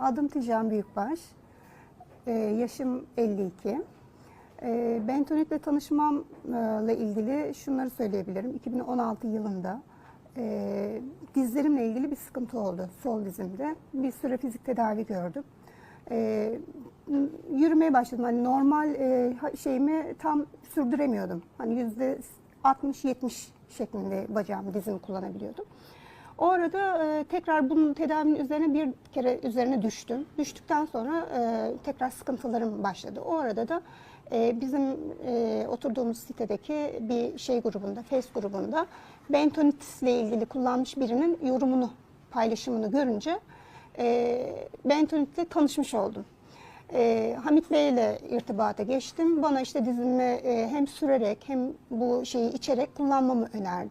Adım Tijan Büyükbaş. Ee, yaşım 52. Ee, bentonitle tanışmamla ilgili şunları söyleyebilirim. 2016 yılında e, dizlerimle ilgili bir sıkıntı oldu sol dizimde. Bir süre fizik tedavi gördüm. Ee, yürümeye başladım. Hani normal e, şeyimi tam sürdüremiyordum. Hani yüzde 60-70 şeklinde bacağımı dizimi kullanabiliyordum. O arada e, tekrar bunun tedavinin üzerine bir kere üzerine düştüm. Düştükten sonra e, tekrar sıkıntılarım başladı. O arada da e, bizim e, oturduğumuz sitedeki bir şey grubunda, Face grubunda bentonitle ilgili kullanmış birinin yorumunu, paylaşımını görünce e, bentonitle tanışmış oldum. E, Hamit Bey ile irtibata geçtim. Bana işte dizimi e, hem sürerek hem bu şeyi içerek kullanmamı önerdi.